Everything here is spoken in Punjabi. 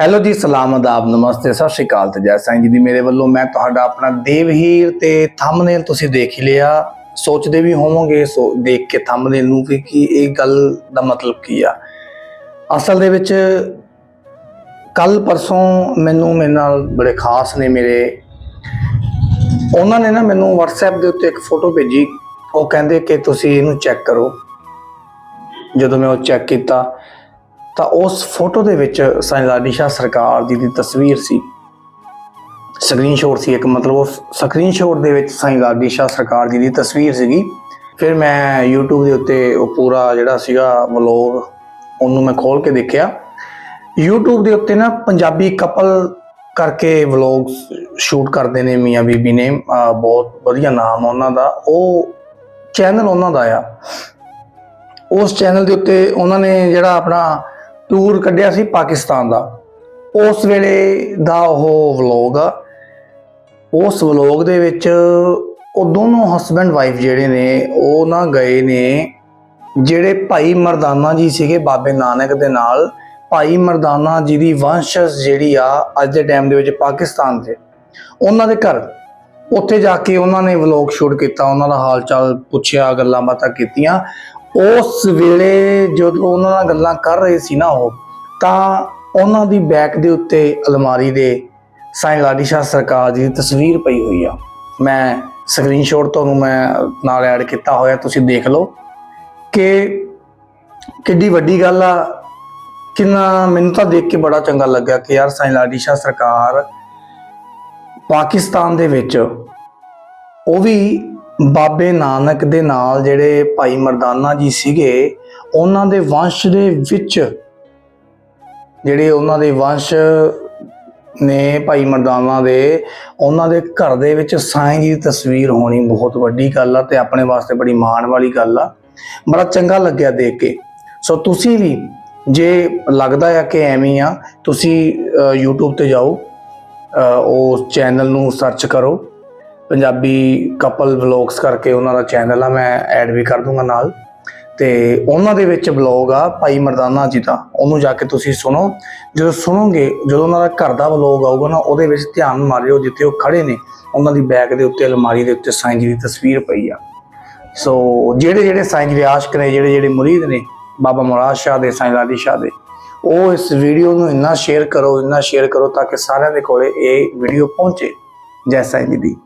ਹੈਲੋ ਜੀ, ਸਲਾਮ ਅਦਾਬ ਨਮਸਤੇ, ਸਤਿ ਸ਼੍ਰੀ ਅਕਾਲ ਤੇ ਜੈ ਸਾਈਂ ਜੀ ਦੀ ਮੇਰੇ ਵੱਲੋਂ ਮੈਂ ਤੁਹਾਡਾ ਆਪਣਾ ਦੇਵਹੀਰ ਤੇ ਥੰਬਨੇਲ ਤੁਸੀਂ ਦੇਖ ਹੀ ਲਿਆ। ਸੋਚਦੇ ਵੀ ਹੋਵੋਗੇ, ਸੋ ਦੇਖ ਕੇ ਥੰਬਨੇਲ ਨੂੰ ਵੀ ਕਿ ਇਹ ਗੱਲ ਦਾ ਮਤਲਬ ਕੀ ਆ। ਅਸਲ ਦੇ ਵਿੱਚ ਕੱਲ ਪਰਸੋਂ ਮੈਨੂੰ, ਮੇਰੇ ਨਾਲ ਬੜੇ ਖਾਸ ਨੇ ਮੇਰੇ। ਉਹਨਾਂ ਨੇ ਨਾ ਮੈਨੂੰ WhatsApp ਦੇ ਉੱਤੇ ਇੱਕ ਫੋਟੋ ਭੇਜੀ। ਉਹ ਕਹਿੰਦੇ ਕਿ ਤੁਸੀਂ ਇਹਨੂੰ ਚੈੱਕ ਕਰੋ। ਜਦੋਂ ਮੈਂ ਉਹ ਚੈੱਕ ਕੀਤਾ ਤਾਂ ਉਸ ਫੋਟੋ ਦੇ ਵਿੱਚ ਸਾਈਂ ਲਾਡੀ ਸ਼ਾਹ ਸਰਕਾਰ ਜੀ ਦੀ ਤਸਵੀਰ ਸੀ। ਸਕਰੀਨਸ਼ਾਟ ਸੀ ਇੱਕ, ਮਤਲਬ ਉਸ ਸਕਰੀਨਸ਼ਾਟ ਦੇ ਵਿੱਚ ਸਾਈਂ ਲਾਡੀ ਸਰਕਾਰ ਜੀ ਦੀ ਤਸਵੀਰ ਸੀਗੀ। ਫਿਰ ਮੈਂ YouTube ਦੇ ਉੱਤੇ ਉਹ ਪੂਰਾ ਜਿਹੜਾ ਸੀਗਾ ਵਲੌਗ, ਉਹਨੂੰ ਮੈਂ ਖੋਲ ਕੇ ਦੇਖਿਆ। YouTube ਦੇ ਉੱਤੇ ਨਾ ਪੰਜਾਬੀ ਕਪਲ ਕਰਕੇ ਵਲੌਗ ਸ਼ੂਟ ਕਰਦੇ ਨੇ ਮੀਆਂ ਬੀਬੀ ਨੇ। ਬਹੁਤ ਵਧੀਆ ਨਾਮ ਆ ਉਹਨਾਂ ਦਾ। ਉਹ ਚੈਨਲ ਉਹਨਾਂ ਦਾ ਆ। ਉਸ ਚੈਨਲ ਦੇ ਉੱਤੇ ਉਹਨਾਂ ਨੇ ਜਿਹੜਾ ਆਪਣਾ ਟੂਰ ਕੱਢਿਆ ਸੀ ਪਾਕਿਸਤਾਨ ਦਾ। ਉਸ ਵੇਲੇ ਦਾ ਉਹ ਵਲੌਗ ਆ। ਉਸ ਵਲੌਗ ਦੇ ਵਿੱਚ ਉਹ ਦੋਨੋਂ ਹਸਬੰਡ ਵਾਈਫ ਜਿਹੜੇ ਨੇ, ਉਹ ਨਾ ਗਏ ਨੇ, ਜਿਹੜੇ ਭਾਈ ਮਰਦਾਨਾ ਜੀ ਸੀਗੇ ਬਾਬੇ ਨਾਨਕ ਦੇ ਨਾਲ। ਭਾਈ ਮਰਦਾਨਾ ਜੀ ਦੀ ਵੰਸ਼ਜ ਜਿਹੜੀ ਆ, ਅੱਜ ਦੇ ਟਾਈਮ ਦੇ ਵਿੱਚ ਪਾਕਿਸਤਾਨ ਦੇ ਉਹਨਾਂ ਦੇ ਘਰ। ਉੱਥੇ ਜਾ ਕੇ ਉਹਨਾਂ ਨੇ ਵਲੌਗ ਸ਼ੂਟ ਕੀਤਾ, ਉਹਨਾਂ ਦਾ ਹਾਲ ਚਾਲ ਪੁੱਛਿਆ ਗੱਲਾਂ ਬਾਤਾਂ ਕੀਤੀਆਂ। ਉਸ ਵੇਲੇ ਜਦੋਂ ਉਹਨਾਂ ਨਾਲ ਗੱਲਾਂ ਕਰ ਰਹੇ ਸੀ ਨਾ ਉਹ, ਤਾਂ ਉਹਨਾਂ ਦੀ ਬੈਕ ਦੇ ਉੱਤੇ ਅਲਮਾਰੀ ਦੇ ਸਾਈਂ ਲਾਡੀ ਸ਼ਾਹ ਸਰਕਾਰ ਜੀ ਦੀ ਤਸਵੀਰ ਪਈ ਹੋਈ ਆ। ਮੈਂ ਸਕਰੀਨਸ਼ਾਟ ਤੁਹਾਨੂੰ ਮੈਂ ਨਾਲ ਐਡ ਕੀਤਾ ਹੋਇਆ, ਤੁਸੀਂ ਦੇਖ ਲਓ ਕਿ ਕਿੱਡੀ ਵੱਡੀ ਗੱਲ ਆ। ਕਿੰਨਾ ਮੈਨੂੰ ਤਾਂ ਦੇਖ ਕੇ ਬੜਾ ਚੰਗਾ ਲੱਗਾ ਕਿ ਯਾਰ ਸਾਈਂ ਲਾਡੀ ਸ਼ਾਹ ਸਰਕਾਰ ਪਾਕਿਸਤਾਨ ਦੇ ਵਿੱਚ ਉਹ ਵੀ ਬਾਬੇ ਨਾਨਕ ਦੇ ਨਾਲ ਜਿਹੜੇ ਭਾਈ ਮਰਦਾਨਾ ਜੀ ਸੀਗੇ ਉਹਨਾਂ ਦੇ ਵੰਸ਼ ਦੇ ਵਿੱਚ ਜਿਹੜੇ ਉਹਨਾਂ ਦੇ ਵੰਸ਼ ਨੇ ਭਾਈ ਮਰਦਾਨਾ ਦੇ ਉਹਨਾਂ ਦੇ ਘਰ ਦੇ ਵਿੱਚ ਸਾਈਂ ਜੀ ਦੀ ਤਸਵੀਰ ਹੋਣੀ ਬਹੁਤ ਵੱਡੀ ਗੱਲ ਆ ਤੇ ਆਪਣੇ ਵਾਸਤੇ ਬੜੀ ਮਾਣ ਵਾਲੀ ਗੱਲ ਆ। ਬੜਾ ਚੰਗਾ ਲੱਗਿਆ ਦੇਖ ਕੇ। ਸੋ ਤੁਸੀਂ ਵੀ ਜੇ ਲੱਗਦਾ ਆ ਕਿ ਐਵੇਂ ਆ ਤੁਸੀਂ ਅ, YouTube ਤੇ ਜਾਓ ਉਸ ਚੈਨਲ ਨੂੰ ਸਰਚ ਕਰੋ। ਪੰਜਾਬੀ ਕਪਲ ਵਲੌਗਸ ਕਰਕੇ ਉਹਨਾਂ ਦਾ ਚੈਨਲ ਆ, ਮੈਂ ਐਡ ਵੀ ਕਰ ਦੂੰਗਾ ਨਾਲ। ਤੇ ਉਹਨਾਂ ਦੇ ਵਿੱਚ ਵਲੌਗ ਆ, ਭਾਈ ਮਰਦਾਨਾ ਜੀ ਦਾ। ਉਹਨੂੰ ਜਾ ਕੇ ਤੁਸੀਂ ਸੁਣੋ। ਜਦੋਂ ਸੁਣੋਗੇ, ਜਦੋਂ ਉਹਨਾਂ ਦਾ ਘਰ ਦਾ ਵਲੌਗ ਆਊਗਾ ਨਾ, ਉਹਦੇ ਵਿੱਚ ਧਿਆਨ ਮਾਰਿਓ, ਜਿੱਥੇ ਉਹ ਖੜੇ ਨੇ, ਉਹਨਾਂ ਦੀ ਬੈਗ ਦੇ ਉੱਤੇ, ਅਲਮਾਰੀ ਦੇ ਉੱਤੇ ਸਾਈਂ ਜੀ ਦੀ ਤਸਵੀਰ ਪਈ ਆ। ਸੋ ਜਿਹੜੇ ਜਿਹੜੇ ਸਾਈਂ ਜੀ ਦੇ ਆਸ਼ਕ ਨੇ, ਜਿਹੜੇ ਜਿਹੜੇ ਮੁਰੀਦ ਨੇ, ਬਾਬਾ ਮੁਰਾਦ ਸ਼ਾਹ ਦੇ, ਸਾਈਂ ਲਾਡੀ ਸ਼ਾਹ ਦੇ, ਉਹ ਇਸ ਵੀਡੀਓ ਨੂੰ ਇੰਨਾ ਸ਼ੇਅਰ ਕਰੋ, ਇੰਨਾ ਸ਼ੇਅਰ ਕਰੋ, ਤਾਂ ਕਿ ਸਾਰਿਆਂ ਦੇ ਕੋਲੇ ਇਹ ਵੀਡੀਓ ਪਹੁੰਚੇ, ਜੈ ਸਾਈਂ ਜੀ ਦੀ।